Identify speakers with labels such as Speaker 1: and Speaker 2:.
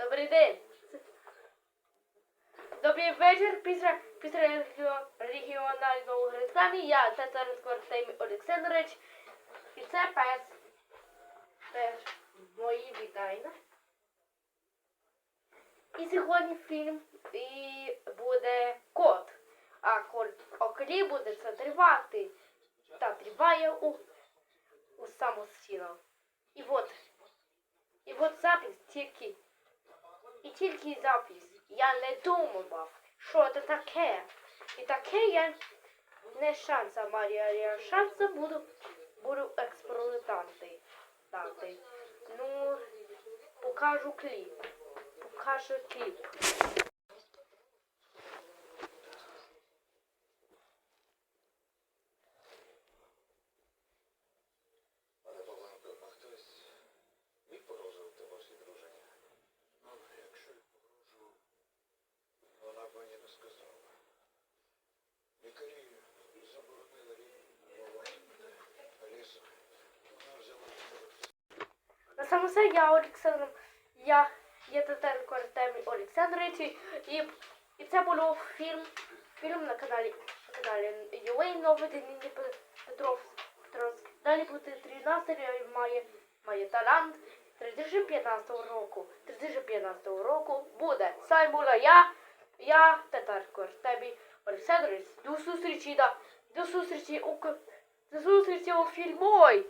Speaker 1: Добрий день. Добрий вечір. Після, після регіо- регіонального реклами я Цезар Артемій Олександрович. І це пес. Теж мої вітання. І сьогодні фільм і буде кот. А окрі буде це тривати. Та триває у, у самостійно. І от, і от запис тільки. Тільки запис. Я не думав, що це таке. І таке я не шанса Марія, я шанса буду, буду експериментанти дати. Ну, покажу кліп. Покажу кліп. Саме це я Олександр, я є Татарко Артемій Олександрович, і, і це було фільм, фільм на каналі, на каналі UA Новий Денис Петров. Петровський. Далі буде 13 має, має талант 2015 року. 2015 року буде. Була я, я Татарко Артемій Олександрович. До зустрічі, да, до зустрічі у, до зустрічі у фільмой.